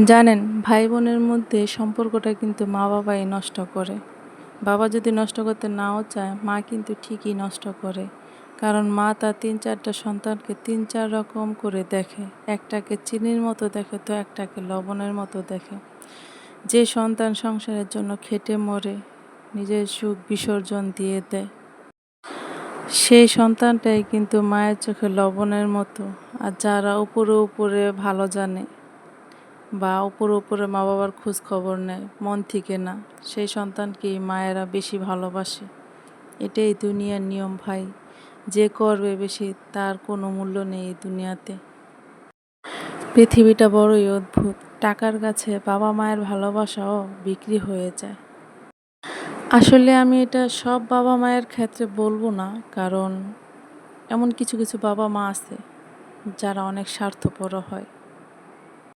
জানেন ভাই বোনের মধ্যে সম্পর্কটা কিন্তু মা বাবাই নষ্ট করে। বাবা যদি নষ্ট করতে নাও চায়, মা কিন্তু ঠিকই নষ্ট করে। কারণ মা তার তিন চারটা সন্তানকে তিন চার রকম করে দেখে। একটাকে চিনির মতো দেখে তো একটাকে লবণের মতো দেখে। যে সন্তান সংসারের জন্য খেটে মরে, নিজের সুখ বিসর্জন দিয়ে দেয়। সেই সন্তানটাই কিন্তু মায়ের চোখে লবণের মতো, আর যারা উপরে উপরে ভালো জানে। বা উপরে উপরে মা বাবার খোঁজ খবর নেয়, মন থেকে না। সেই সন্তানকেই মায়েরা বেশি ভালোবাসে। এটাই দুনিয়ার নিয়ম ভাই। যে করবে বেশি তার কোনো মূল্য নেই এই দুনিয়াতে। পৃথিবীটা বড়ই অদ্ভুত। টাকার কাছে বাবা মায়ের ভালোবাসাও বিক্রি হয়ে যায়। আসলে আমি এটা সব বাবা মায়ের ক্ষেত্রে বলব না, কারণ এমন কিছু কিছু বাবা মা আছে যারা অনেক স্বার্থপর হয়।